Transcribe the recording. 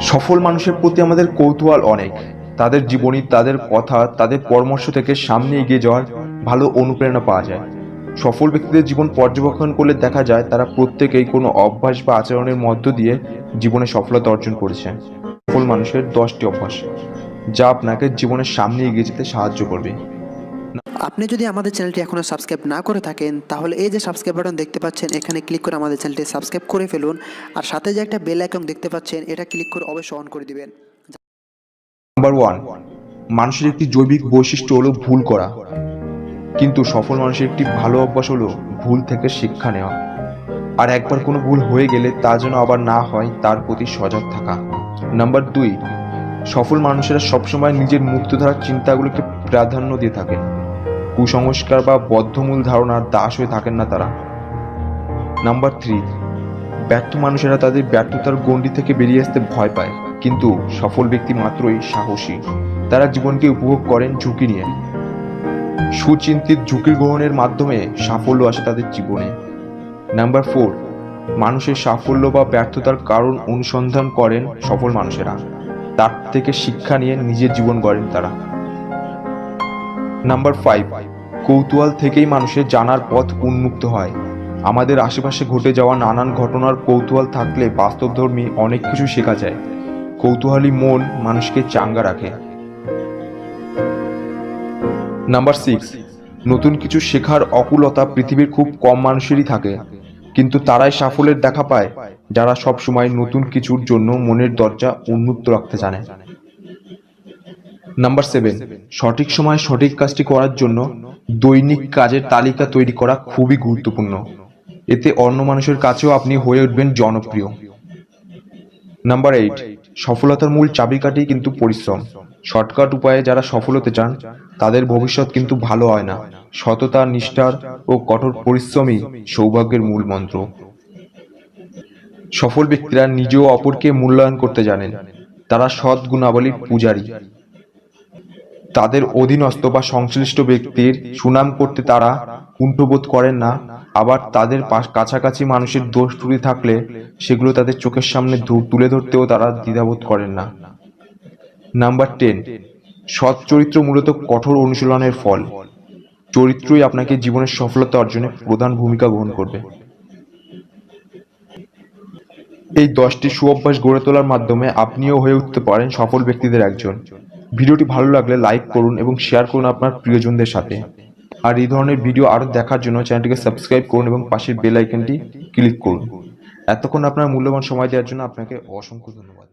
সফল মানুষের প্রতি আমাদের কৌতূহল অনেক। তাদের জীবনী, তাদের কথা, তাদের পরামর্শ থেকে সামনে এগিয়ে যাওয়ার ভালো অনুপ্রেরণা পাওয়া যায়। সফল ব্যক্তিদের জীবন পর্যবেক্ষণ করলে দেখা যায় তারা প্রত্যেকেই কোনো অভ্যাস বা আচরণের মধ্য দিয়ে জীবনে সফলতা অর্জন করেছে। সফল মানুষের দশটি অভ্যাস, যা আপনাকে জীবনের সামনে এগিয়ে যেতে সাহায্য করবে। আপনি যদি আমাদের চ্যানেলটি এখনও সাবস্ক্রাইব না করে থাকেন, তাহলে এই যে সাবস্ক্রাইব বাটন দেখতে পাচ্ছেন, এখানে ক্লিক করে আমাদের চ্যানেলটি সাবস্ক্রাইব করে ফেলুন। আর সাথে যে একটা বেল আইকন দেখতে পাচ্ছেন, এটা ক্লিক করে অবশ্যই অন করে দিবেন। নাম্বার ওয়ান মানুষের একটি জৈবিক বৈশিষ্ট্য হলো ভুল করা। কিন্তু সফল মানুষের একটি ভালো অভ্যাস হলো ভুল থেকে শিক্ষা নেওয়া। আর একবার কোনো ভুল হয়ে গেলে তা যেন আবার না হয়, তার প্রতি সজাগ থাকা। নাম্বার দুই, সফল মানুষেরা সবসময় নিজের মুক্তধারার চিন্তাগুলোকে প্রাধান্য দিয়ে থাকেন। কুসংস্কার বা বদ্ধমূল ধারণার দাস হয়ে থাকেন না তারা। নাম্বার থ্রি ব্যর্থ মানুষেরা তাদের ব্যর্থতার গণ্ডি থেকে বেরিয়ে আসতে ভয় পায়, কিন্তু সফল ব্যক্তি মাত্রই সাহসী। তারা জীবনকে উপভোগ করেন ঝুঁকি নিয়ে। সুচিন্তিত ঝুঁকি গ্রহণের মাধ্যমে সাফল্য আসে তাদের জীবনে। নাম্বার ফোর মানুষের সাফল্য বা ব্যর্থতার কারণ অনুসন্ধান করেন সফল মানুষেরা। তার থেকে শিক্ষা নিয়ে নিজের জীবন গড়েন তারা। নাম্বার ফাইভ কৌতূহল থেকেই মানুষের জানার পথ উন্মুক্ত হয়। আমাদের আশেপাশে ঘটে যাওয়া নানান ঘটনার কৌতূহল থাকলে বাস্তবধর্মী অনেক কিছু শেখা যায়। কৌতূহলী মন মানুষকে চাঙ্গা রাখে। নাম্বার সিক্স নতুন কিছু শেখার অকুলতা পৃথিবীর খুব কম মানুষেরই থাকে। কিন্তু তারাই সাফল্যের দেখা পায়, যারা সবসময় নতুন কিছুর জন্য মনের দরজা উন্মুক্ত রাখতে জানে। নাম্বার সেভেন সঠিক সময় সঠিক কাজটি করার জন্য দৈনিক কাজের তালিকা তৈরি করা খুবই গুরুত্বপূর্ণ। এতে অন্য মানুষের কাছেও আপনি হয়ে উঠবেন জনপ্রিয়। নাম্বার এইট সফলতার মূল চাবিকাঠি কিন্তু পরিশ্রম। শর্টকাট উপায়ে যারা সফল হতে চান, তাদের ভবিষ্যৎ কিন্তু ভালো হয় না। সততা, নিষ্ঠার ও কঠোর পরিশ্রমই সৌভাগ্যের মূল মন্ত্র। সফল ব্যক্তিরা নিজেও অপরকে মূল্যায়ন করতে জানেন। তারা সৎ গুণাবলীর পূজারী। তাদের অধীনস্থ বা সংশ্লিষ্ট ব্যক্তির সুনাম করতে তারা কুণ্ঠবোধ করেন না। আবার তাদের কাছাকাছি মানুষের দোষ ত্রুটি থাকলে সেগুলো তাদের চোখের সামনে তুলে ধরতেও তারা দ্বিধাবোধ করেন না। নাম্বার টেন, সৎ চরিত্র মূলত কঠোর অনুশীলনের ফল। চরিত্রই আপনাকে জীবনের সফলতা অর্জনে প্রধান ভূমিকা গ্রহণ করবে। এই দশটি সুঅভ্যাস গড়ে তোলার মাধ্যমে আপনিও হয়ে উঠতে পারেন সফল ব্যক্তিদের একজন। ভিডিওটি ভালো লাগলে লাইক করুন এবং শেয়ার করুন আপনার প্রিয়জনদের সাথে। আর এই ধরনের ভিডিও আরও দেখার জন্য চ্যানেলটিকে সাবস্ক্রাইব করুন এবং পাশের বেল আইকনটি ক্লিক করুন। এতক্ষণ আপনার মূল্যবান সময় দেওয়ার জন্য আপনাকে অসংখ্য ধন্যবাদ।